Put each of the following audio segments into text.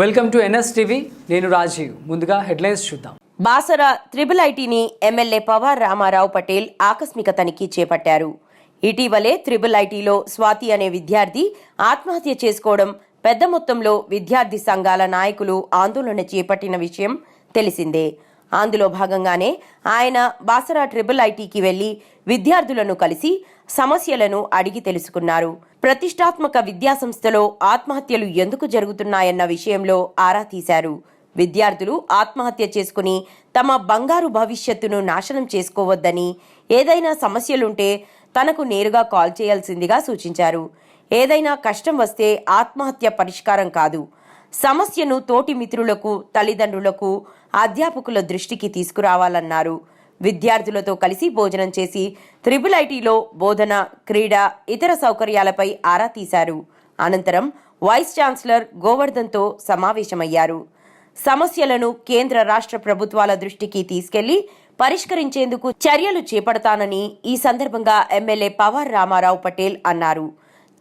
Welcome to NS TV నేను రాజీవ్. ముందుగా headlines చూద్దాం. బాసర త్రిబుల్ ఐటీని ఎమ్మెల్యే పవార్ రామారావు పటేల్ ఆకస్మిక తనిఖీ చేపట్టారు. ఇటీవలే త్రిబుల్ ఐటీలో స్వాతి అనే విద్యార్థి ఆత్మహత్య చేసుకోవడం పెద్ద మొత్తంలో విద్యార్థి సంఘాల నాయకులు ఆందోళన చేపట్టిన విషయం తెలిసిందే. అందులో భాగంగానే ఆయన బాసర ట్రిబుల్ ఐటీకి వెళ్ళి విద్యార్థులను కలిసి సమస్యలను అడిగి తెలుసుకున్నారు. ప్రతిష్టాత్మక విద్యాసంస్థలో ఆత్మహత్యలు ఎందుకు జరుగుతున్నాయన్న విషయంలో ఆరా తీశారు. విద్యార్థులు ఆత్మహత్య చేసుకుని తమ బంగారు భవిష్యత్తును నాశనం చేసుకోవద్దని ఏదైనా సమస్యలుంటే తనకు నేరుగా కాల్ చేయాల్సిందిగా సూచించారు. ఏదైనా కష్టం వస్తే ఆత్మహత్య పరిష్కారం కాదు. సమస్యను తోటి మిత్రులకు తల్లిదండ్రులకు అధ్యాపకుల దృష్టికి తీసుకురావాలన్నారు. విద్యార్థులతో కలిసి భోజనం చేసి త్రిబుల్ ఐటీలో బోధన క్రీడ ఇతర సౌకర్యాలపై ఆరా తీశారు. అనంతరం వైస్ ఛాన్సలర్ గోవర్ధన్తో సమావేశమయ్యారు. సమస్యలను కేంద్ర రాష్ట్ర ప్రభుత్వాల దృష్టికి తీసుకెళ్ళి పరిష్కరించేందుకు చర్యలు చేపడతానని ఈ సందర్భంగా ఎమ్మెల్యే పవార్ రామారావు పటేల్ అన్నారు.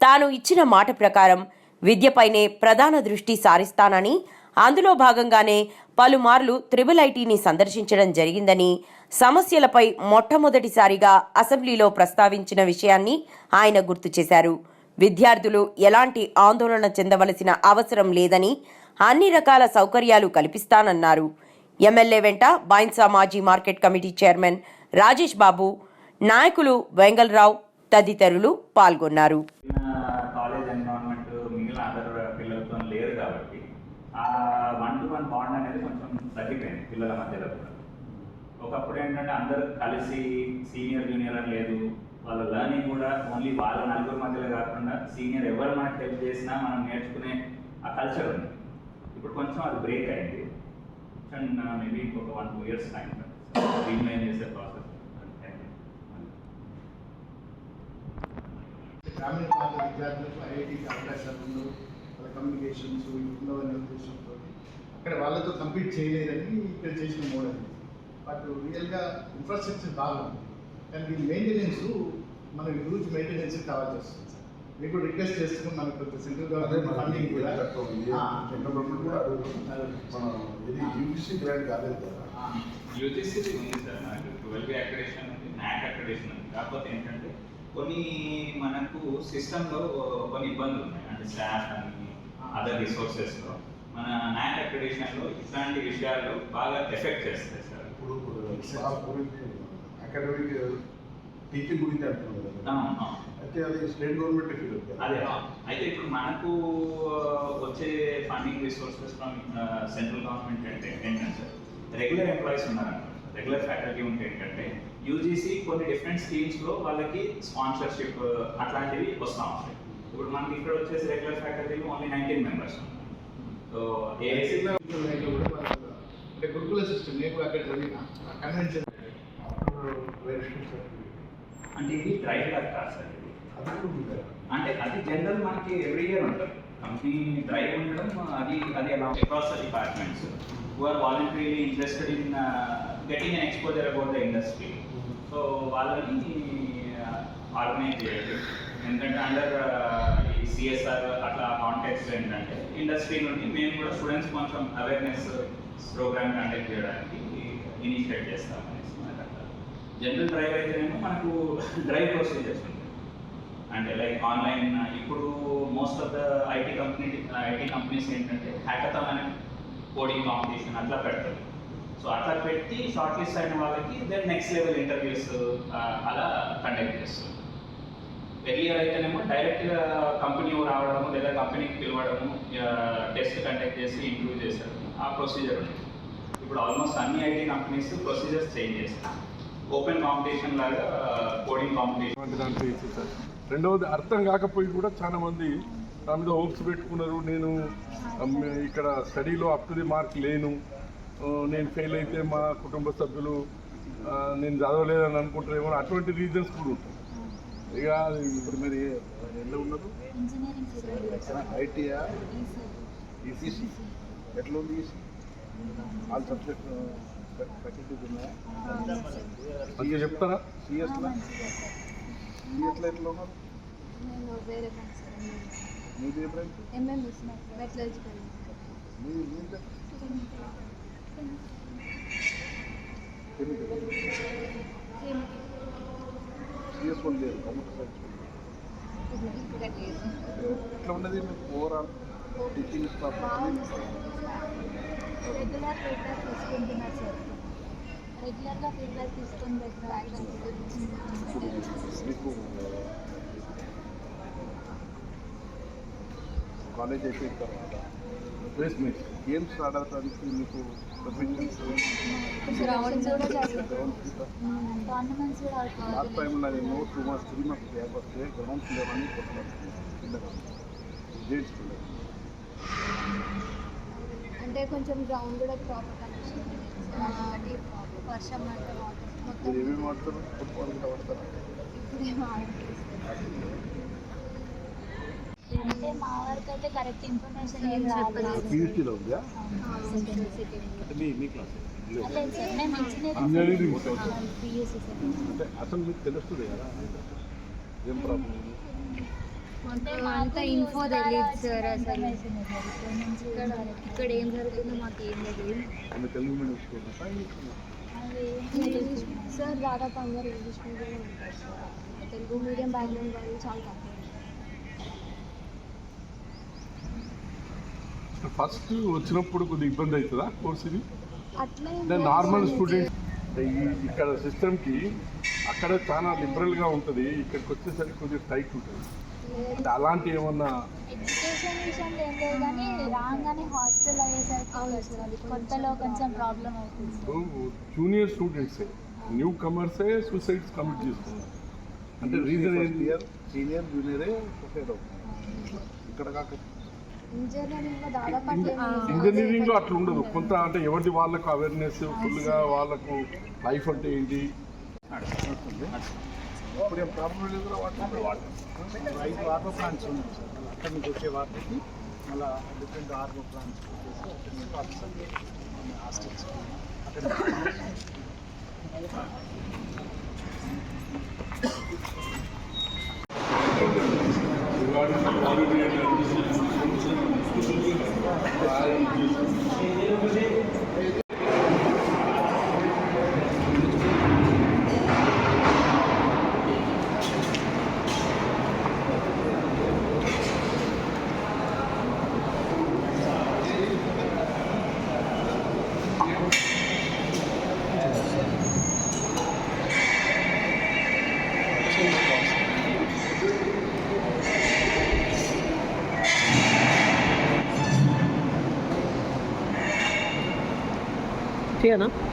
తాను ఇచ్చిన మాట ప్రకారం విద్యపైనే ప్రధాన దృష్టి సారిస్తానని అందులో భాగంగానే పలుమార్లు త్రిబుల్ ఐటీని సందర్శించడం జరిగిందని సమస్యలపై మొట్టమొదటిసారిగా అసెంబ్లీలో ప్రస్తావించిన విషయాన్ని ఆయన గుర్తు చేశారు. విద్యార్థులు ఎలాంటి ఆందోళన చెందవలసిన అవసరం లేదని అన్ని రకాల సౌకర్యాలు కల్పిస్తానన్నారు. ఎమ్మెల్యే వెంట బాయిన్సా మాజీ మార్కెట్ కమిటీ చైర్మన్ రాజేష్ బాబు నాయకులు వెంగళరావు తదితరులు పాల్గొన్నారు కాలేజ్ ఎన్విరాన్మెంట్ మిగిలిన అదర్ పిల్లలతో లేరు కాబట్టి ఆ వన్ టు వన్ బాండ్ అనేది కొంచెం తగ్గిపోయింది పిల్లల మధ్యలో కూడా ఒకప్పుడు ఏంటంటే అందరూ కలిసి సీనియర్ జూనియర్ అని లేదు. వాళ్ళ లర్నింగ్ కూడా ఓన్లీ వాళ్ళ నలుగురు మధ్యలో కాకుండా సీనియర్ ఎవరు మనకు హెల్ప్ చేసినా మనం నేర్చుకునే ఆ కల్చర్ ఉంది. ఇప్పుడు కొంచెం అది బ్రేక్ అయింది. అండ్ మేబీ uh, ఇంకొక one two years time remain చేసే ప్రాసెస్ గ్రామీణ ప్రాంత విద్యార్థులకు ఐఐటికి అవకాశాలు వాళ్ళ కమ్యూనికేషన్స్ ఉండవనే ఉద్దేశంతో అక్కడ వాళ్ళతో కంపీట్ చేయలేదని ఇక్కడ చేసిన మోడల్ బట్ రియల్గా ఇన్ఫ్రాస్ట్రక్చర్ బాగుంది. కానీ దీని మెయింటెనెన్స్ మనకి హ్యూజ్ మెయింటెనెన్స్ కావాల్సి వస్తుంది సార్ మీకు రిక్వెస్ట్ చేస్తున్నాం మనకు కొంత సెంట్రల్ అదే గవర్నమెంట్ మన ఫండింగ్ కూడా. ఆ, సెంట్రల్ గవర్నమెంట్ కూడా. మన ఇది యూజీసీ గ్రాంట్ కాలేదు కదా. యూజీసీ ఉంది సార్ నాకు ట్వెల్వ్ అక్రిడేషన్ ఉంది న్యాక్ అక్రిడేషన్ ఉంది. కాకపోతే ఏంటంటే కొన్ని మనకు సిస్టంలో కొన్ని ఇబ్బందులు ఉన్నాయి. అంటే స్టాఫ్ అని అదర్ రిసోర్సెస్లో మన న్యాక్ అక్రిడేషన్లో ఇట్లాంటి విషయాలు బాగా ఎఫెక్ట్ చేస్తాయి సార్ ఇప్పుడు స్టాఫ్ గురించి అకాడమిక్ టీచింగ్ గురించి అంటున్నాం కదా అవును, అవును. అయితే అది స్టేట్ గవర్నమెంట్ ఫీల్ అదే అయితే ఇప్పుడు మనకు వచ్చే funding resources from central government అంటే ఏంటంటే సార్ రెగ్యులర్ ఎంప్లాయీస్ ఉన్నారన్నమాట రెగ్యులర్ ఫ్యాకల్టీ ఉంటే ఏంటంటే యూజీసీ కొన్ని డిఫరెంట్ స్కీమ్స్లో వాళ్ళకి స్పాన్సర్షిప్ అట్లాంటివి వస్తూ ఉంటాయి ఇప్పుడు మనకి ఇక్కడ వచ్చేసి regular faculty only nineteen members so AIC అంటే గురుకుల సిస్టమ్ నేను అక్కడ చదివిన కన్వెన్షన్ అంటే ఇది డ్రైవర్ వర్క్ కాదు అంటే అది జనరల్ మనకి ఎవ్రీ ఇయర్ ఉంటుంది. కంపెనీ డ్రైవ్ ఉండడం అది అది ఎలా across the departments who are voluntarily interested in getting an exposure about the industry so వాళ్ళని uh, ఆర్గనైజ్ చేయాలి ఎందుకంటే అండర్ uh, ఈ సిఎస్ఆర్ అట్లా కాంటాక్ట్స్ ఏంటంటే ఇండస్ట్రీ నుండి మేము కూడా స్టూడెంట్స్ కొంచెం అవేర్నెస్ ప్రోగ్రామ్ కండక్ట్ చేయడానికి ఇనిషియేట్ చేస్తాం అనేసి మనకు జనరల్ డ్రైవ్ అయితేనేమో మనకు డ్రైవ్ ప్రొసీజర్స్ ఉంటాయి. అంటే లైక్ ఆన్లైన్ ఇప్పుడు most of the IT company IT companies ఏంటంటే హ్యాకథాన్ అనే కోడింగ్ కాంపిటీషన్ అట్లా పెడతారు. సో అట్లా పెట్టి షార్ట్ లిస్ట్ అయిన వాళ్ళకి దెన్ నెక్స్ట్ లెవెల్ ఇంటర్వ్యూస్ అలా కండక్ట్ చేస్తారు. ఎర్లియర్ అయితేనేమో డైరెక్ట్గా కంపెనీ రావడము లేదా కంపెనీకి పిలవడము టెస్ట్ కండక్ట్ చేసి ఇంప్రూవ్ చేశారు. ఆ ప్రొసీజర్ ఇప్పుడు ఆల్మోస్ట్ అన్ని ఐటీ కంపెనీస్ ప్రొసీజర్స్ చేంజ్ చేస్తారు. ఓపెన్ కాంపిటీషన్ లాగా కోడింగ్ కాంపిటీషన్ వంటి రెండవది అర్థం కాకపోయి కూడా చాలా మంది నా మీద హోప్స్ పెట్టుకున్నారు. నేను ఇక్కడ స్టడీలో అప్ టు ది మార్క్ లేను. నేను ఫెయిల్ అయితే మా కుటుంబ సభ్యులు నేను చదవలేదని అనుకుంటారేమో అటువంటి రీజన్స్ కూడా ఉంటాయి. ఇక ఇప్పుడు మీరు ఎంత ఉన్నారు ఐటీఆ ఈసీసీ ఎట్లా? ఉంది ఈసీ ఆల్ సబ్జెక్ట్ ఫ్యాకల్టీస్ ఉన్నాయా చెప్తారా? సిఎస్లో సిఎస్లో ఎట్లా ఉన్నారు మీది ఏ బ్రాంచ్ ఎంఎంఎస్ మెటలర్జికల్ మీ మీ కెమికల్ వన్ లేదు కంప్యూటర్ సైన్స్ ఎట్లా ఉన్నది? మీకు overall teaching staff regular feedback తీసుకుంటున్నారు సార్. రెగ్యులర్గా ఫీడ్బ్యాక్ తీసుకుని మీకు కాలేజ్ అయిపోయిన తర్వాత ప్లేస్మెంట్ గేమ్స్ ఆడటానికి మీకు లాస్ట్ టైం నేను two months three months gap వస్తే గ్రౌండ్స్ లేవని కొట్టుకున్నాను గేమ్స్ అంటే కొంచెం గ్రౌండ్ కూడా ప్రాపర్ కండిషన్ వర్షం వాటర్ మొత్తం ఏమేమి ఫుట్బాల్ కూడా ఆడట్లేదు అంటే మా వరకు అయితే కరెక్ట్ ఇన్ఫర్మేషన్ ఏం చెప్పలేదు లేదు సార్ మేము ఇంజనీరింగ్ సార్ అంటే అసలు మీకు తెలుస్తుంది కదా? ఏం ప్రాబ్లం అంటే అంత ఇన్ఫో తెలియదు సార్ అసలు. ఇక్కడ ఏం జరుగుతుందో? మాకు ఏం తెలియదు తెలుగు మీడియం స్కూల్ సార్ దాదాపు అందరు ఇంగ్లీష్ మీడియం. ఉంటారు సార్ తెలుగు మీడియం బ్యాక్గ్రౌండ్ వాళ్ళు చాలా తక్కువ ఫస్ట్ వచ్చినప్పుడు కొద్దిగా ఇబ్బంది అవుతుందా కోర్స్ ఇది? నార్మల్. స్టూడెంట్ ఇక్కడ సిస్టమ్కి అక్కడ చాలా లిబరల్గా ఉంటుంది ఇక్కడికి వచ్చేసరికి కొద్దిగా టైట్ ఉంటుంది. అంటే అలాంటి ఏమన్నా ఎడ్యుకేషన్ విషయంలో ఏం లేదు కానీ రాగానే హాస్టల్ అయ్యేసరికి కొత్తలో కొంచెం ప్రాబ్లం అవుతుంది జూనియర్ స్టూడెంట్సే న్యూ కమర్సే సూసైడ్స్ కమిట్ చేస్తున్నారు అంటే రీజన్ ఏంటి? ఇయర్ సీనియర్ జూనియరే సొసైడ్ అవుతుంది ఇక్కడ కాక ఇంజనీరింగ్లో అట్లా ఉండదు కొంత అంటే ఎవరిది వాళ్ళకు అవేర్నెస్ ఫుల్గా వాళ్ళకు లైఫ్ అంటే ఏంటి? ఐదు ప్లాంట్స్ ఉన్నాయి. సార్ అక్కడి నుంచి వచ్చే వాటికి మళ్ళీ డిఫరెంట్ ఆర్మో ప్లాంట్స్ వచ్చేసి అక్కడి నుంచి హాస్టల్స్ అక్కడ मोठी आहे ना?